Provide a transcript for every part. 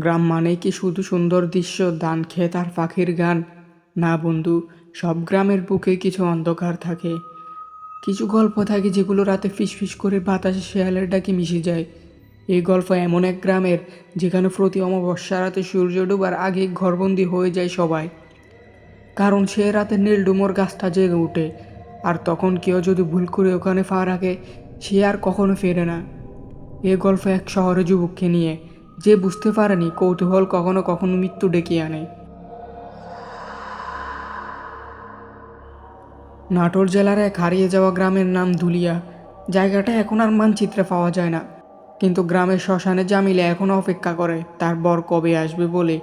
গ্রাম মানে কি শুধু সুন্দর দৃশ্য ধান খেত আর পাখির গান? না বন্ধু, সব গ্রামের বুকে কিছু অন্ধকার থাকে। কিছু গল্প থাকে যেগুলো রাতে ফিসফিস করে বাতাসে শেয়ালের ডাকে মিশে যায়। এই গল্প এমন এক গ্রামের, যেখানে প্রতি অমাবস্যা রাতে সূর্য ডোবার আগে ঘরবন্দি হয়ে যায় সবাই। কারণ সে রাতে নীল ডুমোর গাছটা জেগে ওঠে আর তখন কেউ যদি ভুল করে ওখানে পা রাখে, সে আর কখনো ফেরে না। এ গল্প এক শহরে যুবককে নিয়ে যে বুঝতে পারেনি কৌতূহল কখনো কখনো মৃত্যু ডেকে আনে। নাটোর জেলার এক হারিয়ে যাওয়া গ্রামের নাম দুলিয়া জায়গাটা এখন আর মানচিত্রে পাওয়া যায় না। কিন্তু গ্রামের শ্মশানে জামিলে এখনও অপেক্ষা করে, তার বর কবে আসবে বলে।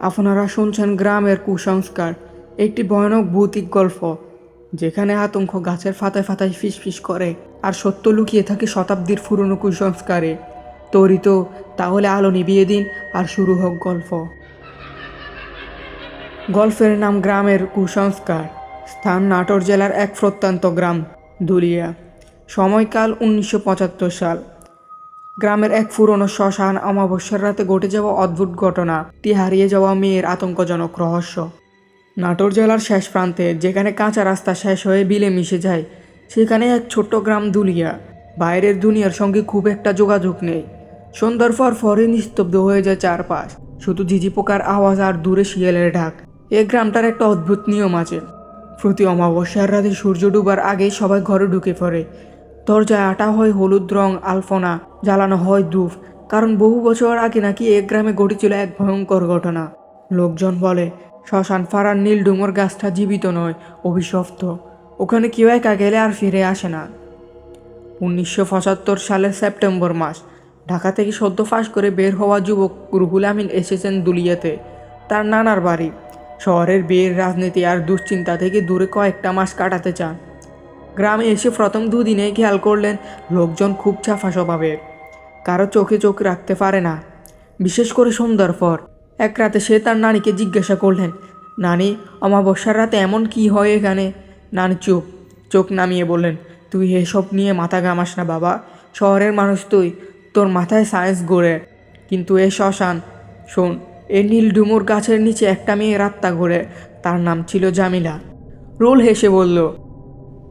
আপনারা শুনছেন গ্রামের কুসংস্কার, একটি ভয়ানক ভৌতিক গল্প, যেখানে আতঙ্ক গাছের ফাতায় ফাতায় ফিসফিস করে, আর সত্য লুকিয়ে থাকে শতাব্দীর পুরনো কুসংস্কারে। তৈরি তো, তাহলে আলো নিভিয়ে দিন আর শুরু হোক গল্প। গল্পের নাম গ্রামের কুসংস্কার। স্থান নাটোর জেলার এক প্রত্যন্ত গ্রাম, দুলিয়া। সময়কাল উনিশশো পঁচাত্তর সাল। গ্রামের এক পুরনো শ্মশান অমাবস্যার রাতে ঘটে যাওয়া অদ্ভুত ঘটনা, টি হারিয়ে যাওয়া মেয়ের আতঙ্কজনক রহস্য। নাটোর জেলার শেষ প্রান্তে, যেখানে কাঁচা রাস্তা শেষ হয়ে বিলে মিশে যায়, সেখানে এক ছোট্ট গ্রাম দুলিয়া। বাইরের দুনিয়ার সঙ্গে খুব একটা যোগাযোগ নেই। সন্ধ্যার পর পরে নিস্তব্ধ হয়ে যায় চারপাশ। শুধু ঝিঝি পোকার আওয়াজ আর দূরে শিয়ালের ঢাক। এ গ্রামটার একটা অদ্ভুত নিয়ম আছে। প্রতি অমাবস্যার রাতে সূর্য ডুবার আগেই সবাই ঘরে ঢুকে পড়ে। দরজায় আটা হয় হলুদ রং আলফনা জ্বালানো হয় ধূপ। কারণ বহু বছর আগে নাকি এ গ্রামে ঘটেছিল এক ভয়ঙ্কর ঘটনা। লোকজন বলে, শ্মশান ফাড়ার নীল ডুমর গাছটা জীবিত নয়, অভিশপ্ত। ওখানে কেউ একা গেলে আর ফিরে আসে না। উনিশশো পঁচাত্তর সালের সেপ্টেম্বর মাস। ঢাকা থেকে সদ্য ফাঁস করে বের হওয়া যুবক রুহুল আমিন এসেছেন দুলিয়াতে। তার নানার বাড়ি। শহরের বিয়ের রাজনীতি আর দুশ্চিন্তা থেকে দূরে কয়েকটা মাস কাটাতে চান। গ্রামে এসে প্রথম দুদিনে খেয়াল করলেন, লোকজন খুব চাফা স্বভাবের। কারও চোখে চোখ রাখতে পারে না। বিশেষ করে সন্ধ্যার পর। এক রাতে সে তার নানিকে জিজ্ঞাসা করলেন, নানি, অমাবস্যার রাতে এমন কি হয় এখানে? নানি চুপ। চোখ নামিয়ে বললেন, তুই এসব নিয়ে মাথা ঘামাস না বাবা। শহরের মানুষ তুই। তোর মাথায় সায়েন্স গড়ে। কিন্তু এ শ্মশান, শোন, এ নীল ডুমুর গাছের নিচে একটা মেয়ে রাত্তা ঘোরে, তার নাম ছিল জামিলা। রোল হেসে বলল,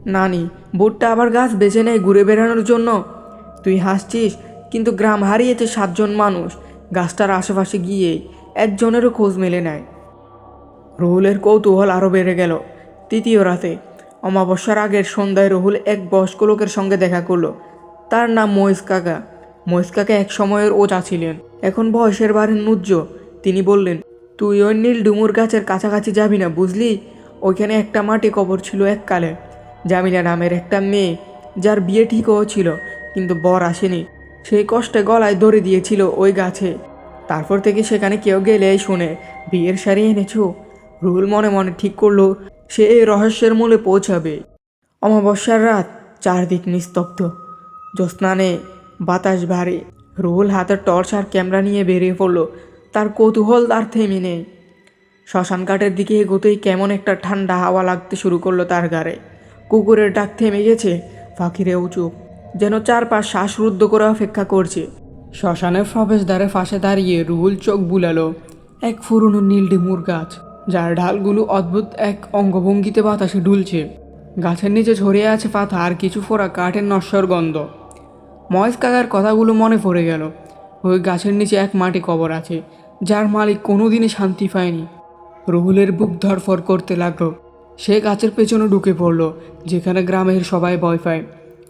নানি, বোটটা আবার গাছ বেছে নেয় ঘুরে বেড়ানোর জন্য। তুই হাসছিস, কিন্তু গ্রাম হারিয়েছে সাতজন মানুষ, গাছটার আশেপাশে গিয়ে একজনেরও খোঁজ মেলে নেয় রহুলের কৌতূহল আরও বেড়ে গেল। তৃতীয় রাতে, অমাবস্যার আগের সন্ধ্যায় রহুল এক বয়স্ক লোকের সঙ্গে দেখা করল। তার নাম মহেশ কাকা। মহেশ কাকা এক সময়ের ওজা ছিলেন। এখন বয়সের বারে নুজ্জ। তিনি বললেন, তুই ওই নীল ডুমুর গাছের কাছাকাছি যাবি না, বুঝলি? ওইখানে একটা মাটি কবর ছিল এককালে। জামিলা নামের একটা মেয়ে, যার বিয়ে ঠিকও ছিল, কিন্তু বর আসেনি। সেই কষ্টে গলায় ধরে দিয়েছিল ওই গাছে। তারপর থেকে সেখানে কেউ গেলেই শুনে, বিয়ের শাড়ি এনেছো? রুহুল মনে মনে ঠিক করল, সে এই রহস্যের মূলে পৌঁছাবে। অমাবস্যার রাত, চারদিক নিস্তব্ধ। জ্যোৎস্নানে বাতাস ভারী। রুহুল হাতের টর্চ আর ক্যামেরা নিয়ে বেরিয়ে পড়ল। তার কৌতূহল তার থেমে নেই। শ্মশান ঘাটের দিকে এগোতেই কেমন একটা ঠান্ডা হাওয়া লাগতে শুরু করল তার গাড়ে কুকুরের ডাক থেমে গেছে পাখিরেও চুপ যেন চারপাশ শ্বাসরুদ্ধ করে অপেক্ষা করছে। শ্মশানের প্রবেশদ্বারে ফাঁসে দাঁড়িয়ে রুহুল চোখ বুলালো, এক পুরনো নীল ডিমুর গাছ, যার ঢালগুলো অদ্ভুত এক অঙ্গভঙ্গিতে বাতাসে ঢুলছে। গাছের নিচে ছড়িয়ে আছে পাতা আর কিছু ফোড়া কাঠের নশ্বর গন্ধ। মহেশ কাকার কথাগুলো মনে পড়ে গেল। ওই গাছের নিচে এক মাটি কবর আছে, যার মালিক কোনোদিনই শান্তি পায়নি। রুহুলের বুক ধরফর করতে লাগল। সে গাছের পেছনে ঢুকে পড়ল, যেখানে গ্রামের সবাই ভয় পায়।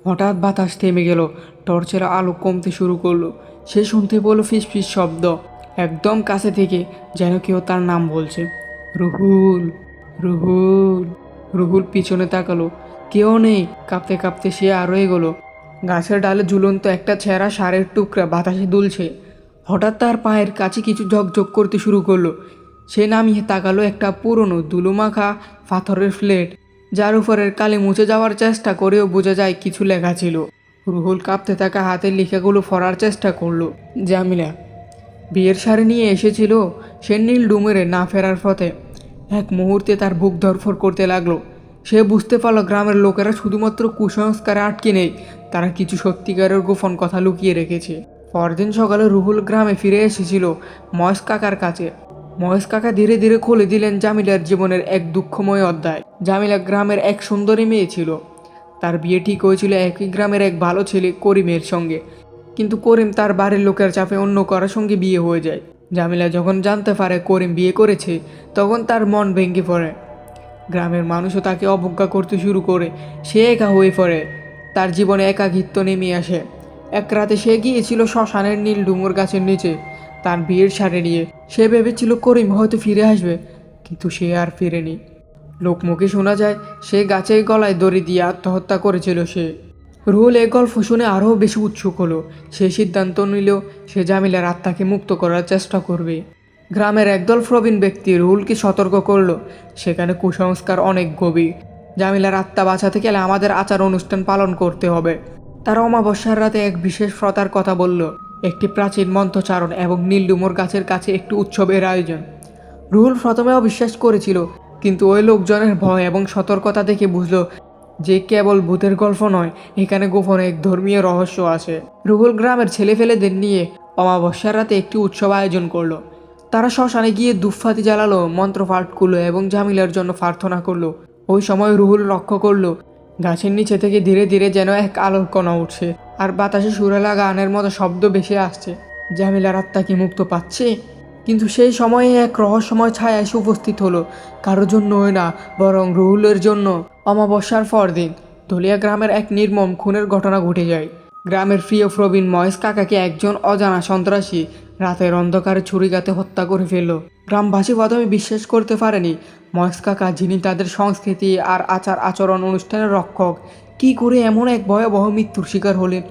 হঠাৎ বাতাস থেমে গেল, টর্চের আলো কমতে শুরু করল। সে শুনতে পেল ফিস ফিস শব্দ, একদম কাছে থেকে যেন কেউ তার নাম বলছে। রুহুল রুহুল রুহুল পিছনে তাকালো। কেউ নেই, কাঁপতে কাঁপতে সে আরও এগোলো। গাছের ডালে ঝুলন্ত একটা ছেঁড়া সারের টুকরা বাতাসে দুলছে। হঠাৎ তার পায়ের কাছে কিছু ঝকঝক করতে শুরু করল। সে নামিয়ে তাকালো একটা পুরনো দুলুমাখা পাথরের ফ্লেট, যার উপরের কালে মুছে যাওয়ার চেষ্টা করেও বোঝা যায় কিছু লেখা ছিল। রুহুল কাঁপতে থাকা হাতের লেখাগুলো ফরার চেষ্টা করল। জামিলা, বিয়ের শাড়ি নিয়ে এসেছিল সে নীল ডুমেরে না ফেরার পথে। এক মুহূর্তে তার বুক ধরফর করতে লাগল। সে বুঝতে পারল গ্রামের লোকেরা শুধুমাত্র কুসংস্কারে আটকে নেই। তারা কিছু সত্যিকারের গোপন কথা লুকিয়ে রেখেছে। পরদিন সকালে রুহুল গ্রামে ফিরে এসেছিল মহেশ কাকার কাছে। মহেশ কাকা ধীরে ধীরে খুলে দিলেন জামিলার জীবনের এক দুঃখময় অধ্যায়। জামিলা গ্রামের এক সুন্দরী মেয়ে ছিল। তার বিয়ে ঠিক হয়েছিল একই গ্রামের এক ভালো ছেলে করিমের সঙ্গে। কিন্তু করিম তার বাড়ির লোকের চাপে অন্য কারোর সঙ্গে বিয়ে হয়ে যায়। জামিলা যখন জানতে পারে করিম বিয়ে করেছে, তখন তার মন ভেঙে পড়ে। গ্রামের মানুষও তাকে অবজ্ঞা করতে শুরু করে। সে একা হয়ে পড়ে। তার জীবনে একাকিত্ব নেমে আসে। এক রাতে সে গিয়েছিল শ্মশানের নীল ডুমুর গাছের নিচে। তার বিয়ের সারে নিয়ে। সে ভেবেছিল করিম হয়তো ফিরে আসবে, কিন্তু সে আর ফিরেনি। লোকমুখে শোনা যায়, সে গাছের গলায় দড়ি দিয়ে আত্মহত্যা করেছিল সে। রুহুল এই গল্প শুনে আরও বেশি উৎসুক হলো। সে সিদ্ধান্ত নিল সে জামিলার আত্মাকে মুক্ত করার চেষ্টা করবে। গ্রামের একদল প্রবীণ ব্যক্তি রুহুলকে সতর্ক করল। সেখানে কুসংস্কার অনেক গভীর। জামিলার আত্মা বাঁচাতে গেলে আমাদের আচার অনুষ্ঠান পালন করতে হবে। তারা অমাবস্যার রাতে এক বিশেষ ফ্রতার কথা বলল। একটি প্রাচীন মন্ত্রচারণ এবং নীলডুমোর গাছের কাছে একটি উৎসবের আয়োজন। রুহুল প্রথমে অবিশ্বাস করেছিল, কিন্তু ওই লোকজনের ভয় এবং সতর্কতা দেখে বুঝল যে কেবল ভূতের গল্প নয়, এখানে গোপনে এক ধর্মীয় রহস্য আছে। রুহুল গ্রামের ছেলেফেলেদের নিয়ে অমাবস্যার রাতে একটি উৎসব আয়োজন করল। তারা শ্মশানে গিয়ে দুফাতি জ্বালালো মন্ত্রপাঠ করল এবং জামিলার জন্য প্রার্থনা করল। ওই সময় রুহুল লক্ষ্য করল, গাছের নিচে থেকে ধীরে ধীরে যেন এক আলোর কণা উঠছে আর বাতাসে সুরেলা গানের মতো শব্দ বেশি আসছে। জামিলার আত্মা কি মুক্ত পাচ্ছে? কিন্তু সেই সময়ে এক রহস্যময় ছায়া এসে উপস্থিত হলো, কারোর জন্যই না, বরং রুহুলের জন্য। অমাবস্যার পরদিন দলিয়া গ্রামের এক নির্মম খুনের ঘটনা ঘটে যায়। গ্রামের প্রিয় প্রবীণ মহেশ কাকাকে একজন অজানা সন্ত্রাসী রাতের অন্ধকারে ছুরিকাতে হত্যা করে ফেলল। গ্রামবাসী প্রথমে বিশ্বাস করতে পারেনি। মহেশ কাকা যিনি তাদের সংস্কৃতি আর আচার আচরণ অনুষ্ঠানের রক্ষক, কি করে এমন এক ভয়াবহ মৃত্যুর শিকার হলেন?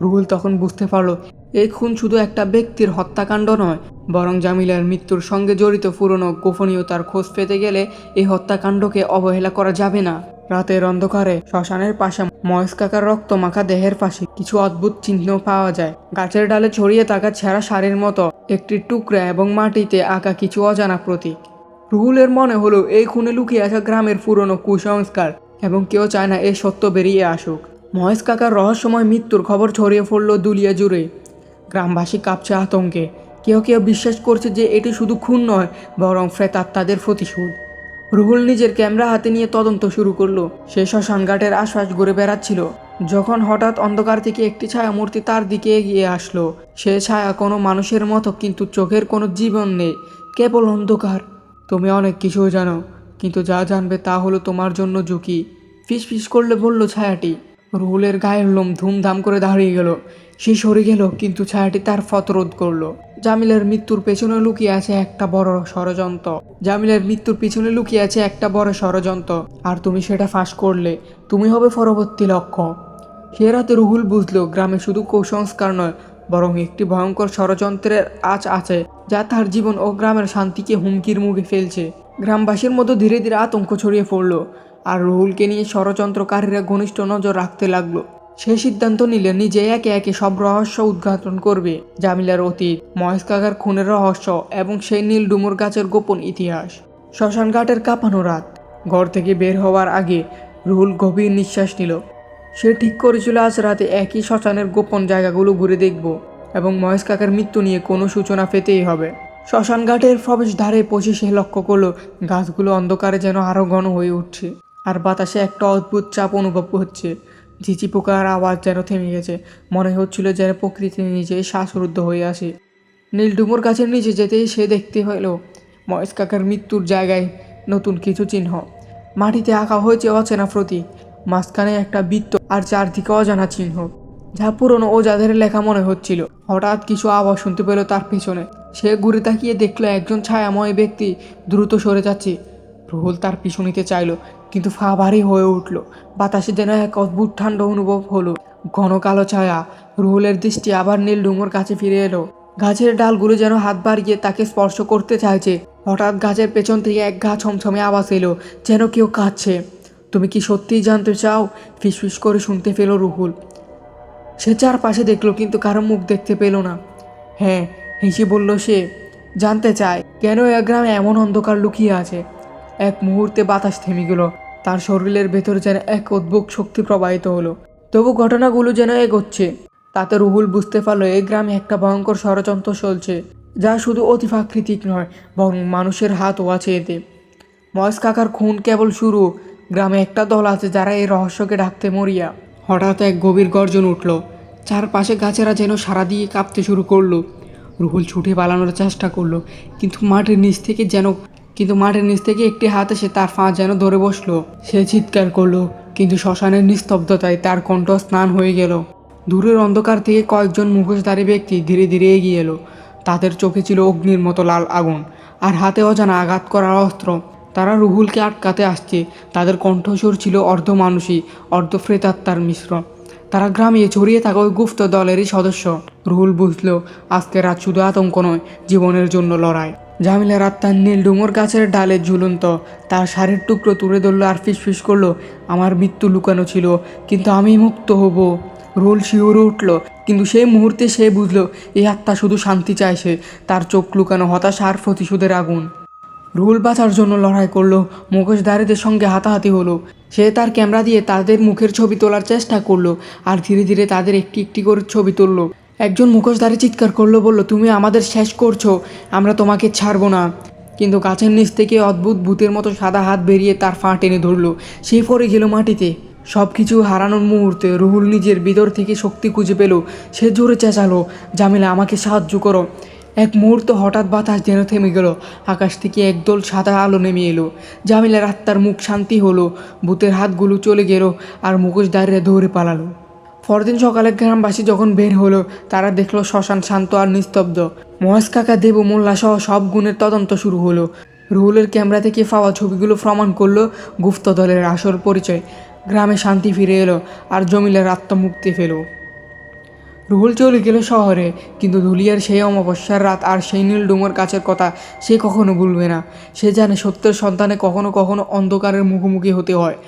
রুহুল তখন বুঝতে পারল এই খুন শুধু একটা ব্যক্তির হত্যাকাণ্ড নয়, বরং জামিলার মৃত্যুর সঙ্গে জড়িত পুরনো গোপনীয়তার খোঁজ পেতে গেলে এই হত্যাকাণ্ডকে অবহেলা করা যাবে না। রাতের অন্ধকারে শ্মশানের পাশে মহেশ কাকার রক্ত মাখা দেহের পাশে কিছু অদ্ভুত চিহ্ন পাওয়া যায়। গাছের ডালে ছড়িয়ে থাকা ছেঁড়া শাড়ির মতো একটি টুকরা এবং মাটিতে আঁকা কিছু অজানা প্রতীক। রুহুলের মনে হলো, এই খুনে লুকিয়ে আসা গ্রামের পুরনো কুসংস্কার এবং কেউ চায় না এই সত্য বেরিয়ে আসুক। মহেশ কাকার রহস্যময় মৃত্যুর খবর ছড়িয়ে পড়ল দুলিয়া জুড়ে। গ্রামবাসী কাঁপছে আতঙ্কে। কেউ কেউ বিশ্বাস করছে যে এটি শুধু খুন নয়, বরং ফ্রেতাত্মাদের প্রতিশোধ। রুহুল নিজের ক্যামেরা হাতে নিয়ে তদন্ত শুরু করল। সে শ্মশান ঘাটের আশপাশ ঘুরে বেড়াচ্ছিল। যখন হঠাৎ অন্ধকার থেকে একটি ছায়া মূর্তি তার দিকে এগিয়ে আসলো। সে ছায়া কোনো মানুষের মতো, কিন্তু চোখের কোনো জীবন নেই। কেবল অন্ধকার। তুমি অনেক কিছু জানো, কিন্তু যা জানবে তা হলো তোমার জন্য ঝুঁকি। ফিস ফিস করলে বলল ছায়াটি। রুহুলের গায়ের লোম ধুমধাম করে দাঁড়িয়ে গেল। সে সরে গেল, কিন্তু ছায়াটি তার ফতরোধ করল। জামিলের মৃত্যুর পেছনে লুকিয়ে আছে একটা বড় ষড়যন্ত্র। জামিলের মৃত্যুর পিছনে লুকিয়ে আছে একটা বড় ষড়যন্ত্র। আর তুমি সেটা ফাঁস করলে, তুমি হবে পরবর্তী লক্ষ্য। সে রাতে রুহুল বুঝলো, গ্রামে শুধু কুসংস্কার নয়, বরং একটি ভয়ঙ্কর ষড়যন্ত্রের আঁচ আছে, যা তার জীবন ও গ্রামের শান্তিকে হুমকির মুখে ফেলছে। গ্রামবাসীর মতো ধীরে ধীরে আতঙ্ক ছড়িয়ে পড়ল। আর রুহুলকে নিয়ে ষড়যন্ত্রকারীরা ঘনিষ্ঠ নজর রাখতে লাগল। সে সিদ্ধান্ত নিলে নিজে একে একে সব রহস্য উদ্ঘাটন করবে। জামিলার অতীত, মহেশ কাকার খুনের রহস্য এবং সেই নীল ডুমুর গাছের গোপন ইতিহাস। শ্মশান ঘাটের কাঁপানো রাত। ঘর থেকে বের হওয়ার আগে রুহুল গভীর নিঃশ্বাস নিল। সে ঠিক করেছিল আজ রাতে একই শ্মশানের গোপন জায়গাগুলো ঘুরে দেখব এবং মহেশ কাকার মৃত্যু নিয়ে কোনো সূচনা পেতেই হবে। শ্মশান ঘাটের প্রবেশ ধারে পৌঁছে সে লক্ষ্য করল, গাছগুলো অন্ধকারে যেন আরও ঘন হয়ে উঠছে। আর বাতাসে একটা অদ্ভুত চাপ অনুভব হচ্ছে। ঝিঝি পোকার আওয়াজ যেন থেমে গেছে। মনে হচ্ছিল যেন প্রকৃতি নিজেই শ্বাসরুদ্ধ হয়ে আসে নীলডুমুর গাছের নিচে যেতেই সে দেখতে হইল মহেশ কাকার মৃত্যুর জায়গায় নতুন কিছু চিহ্ন। মাটিতে আঁকা হয়েছে অচেনা প্রতীক, মাঝখানে একটা বৃত্ত আর চারদিকে অজানা চিহ্ন। যা পুরনো ও যাদের লেখা মনে হচ্ছিল। হঠাৎ কিছু আওয়াজ শুনতে পেল তার পিছনে। সে ঘুরে তাকিয়ে দেখল একজন ছায়াময় ব্যক্তি দ্রুত সরে যাচ্ছে। রুহুল তার পিছু নিতে চাইলো কিন্তু ফা ভারী হয়ে উঠল। বাতাসে যেন এক অদ্ভুত ঠান্ডা অনুভব হলো। ঘন কালো ছায়া, রুহুলের দৃষ্টি আবার নীল ডুমোর কাছে ফিরে এলো। গাছের ডালগুলো যেন হাত বাড়িয়ে তাকে স্পর্শ করতে চাইছে। হঠাৎ গাছের পেছন থেকে এক গা ছমছমে আওয়াজ এলো, যেন কেউ কাঁদছে। তুমি কি সত্যিই জানতে চাও? ফিসফিস করে শুনতে পেল রুহুল। সে চারপাশে দেখল, কিন্তু কারও মুখ দেখতে পেল না। হ্যাঁ হেসে বলল সে, জানতে চায়, কেন এ গ্রামে এমন অন্ধকার লুকিয়ে আছে? এক মুহূর্তে বাতাস থেমে গেল। তার শরীরের ভেতর যেন এক অদ্ভুত শক্তি প্রবাহিত হলো। তবু ঘটনাগুলো যেন এগোচ্ছে। তাতে রুহুল বুঝতে পারল এই গ্রামে একটা ভয়ঙ্কর ষড়যন্ত্র চলছে, যা শুধু অতিপ্রাকৃতিক নয়, বরং মানুষের হাতও আছে এতে। মহেশ কাকার খুন কেবল শুরু। গ্রামে একটা দল আছে যারা এই রহস্যকে ডাকতে মরিয়া। হঠাৎ এক গভীর গর্জন উঠল। চারপাশে গাছেরা যেন সারা দিয়ে কাঁপতে শুরু করল। রুহুল ছুটে পালানোর চেষ্টা করল, কিন্তু মাটির নিচ থেকে যেন কিন্তু মাঠের নিচ থেকে একটি হাত এসে তার ফাঁস যেন ধরে বসল। সে চিৎকার করল, কিন্তু শ্মশানের নিস্তব্ধতায় তার কণ্ঠ স্নান হয়ে গেল। দূরের অন্ধকার থেকে কয়েকজন মুখোশধারী ব্যক্তি ধীরে ধীরে এগিয়ে এলো। তাদের চোখে ছিল অগ্নির মতো লাল আগুন, আর হাতে অজানা আঘাত করার অস্ত্র। তারা রুহুলকে আটকাতে আসছে। তাদের কণ্ঠস্বর ছিল অর্ধ মানুষী অর্ধ প্রেতাত্মার মিশ্রণ তারা গ্রামে ছড়িয়ে থাকা ওই গুপ্ত দলেরই সদস্য। রুহুল বুঝলো, আজকে রাত শুধু আতঙ্ক নয়, জীবনের জন্য লড়াই। জামিলা আত্মার নীল ডুমুর গাছের ডালে ঝুলন্ত। তার শাড়ির টুকরো তুলে ধরলো আর ফিসফিস করল, আমার মৃত্যু লুকানো ছিল, কিন্তু আমি মুক্ত হব। রোল শিওরে উঠল, কিন্তু সেই মুহূর্তে সে বুঝলো, এই আত্মা শুধু শান্তি চাইছে তার চোখ লুকানো হতাশা আর প্রতিশোধের আগুন। রুল বাঁচার জন্য লড়াই করল মুখোশধারীদের সঙ্গে হাতাহাতি হলো। সে তার ক্যামেরা দিয়ে তাদের মুখের ছবি তোলার চেষ্টা করল, আর ধীরে ধীরে তাদের একটি একটি করে ছবি তুললো। একজন মুখোশধারী চিৎকার করল, বলল, তুমি আমাদের শেষ করছ, আমরা তোমাকে ছাড়বো না। কিন্তু গাছের নিচ থেকে অদ্ভুত ভূতের মতো সাদা হাত বেরিয়ে তার ফা টেনে ধরলো। সে পড়ে গেল মাটিতে। সব কিছু হারানোর মুহূর্তে রুহুল নিজের ভিতর থেকে শক্তি খুঁজে পেল। সে জোরে চেঁচালো, জামিলা, আমাকে সাহায্য করো। এক মুহূর্ত হঠাৎ বাতাস যেন থেমে গেল, আকাশ থেকে একদল সাদা আলো নেমে এলো। জামিলার আত্মার মুখ শান্তি হলো, ভূতের হাতগুলো চলে গেল আর মুখোশধারীরা দৌড়ে পালালো। পরদিন সকালে গ্রামবাসী যখন বের হলো, তারা দেখল শ্মশান শান্ত আর নিস্তব্ধ। মহেশ কাকা, দেব, মোল্লা সহ সব গুণের তদন্ত শুরু হলো। রুহুলের ক্যামেরা থেকে পাওয়া ছবিগুলো প্রমাণ করল গুপ্ত দলের আসল পরিচয়। গ্রামে শান্তি ফিরে এলো আর জমিলের আত্মমুক্তি পেল। রুহুল চলে গেল শহরে, কিন্তু ধুলিয়ার সেই অমাবস্যার রাত আর সেই নীল ডুমোর কাছের কথা সে কখনো ভুলবে না। সে জানে সত্যের সন্তানে কখনো কখনো অন্ধকারের মুখোমুখি হতে হয়।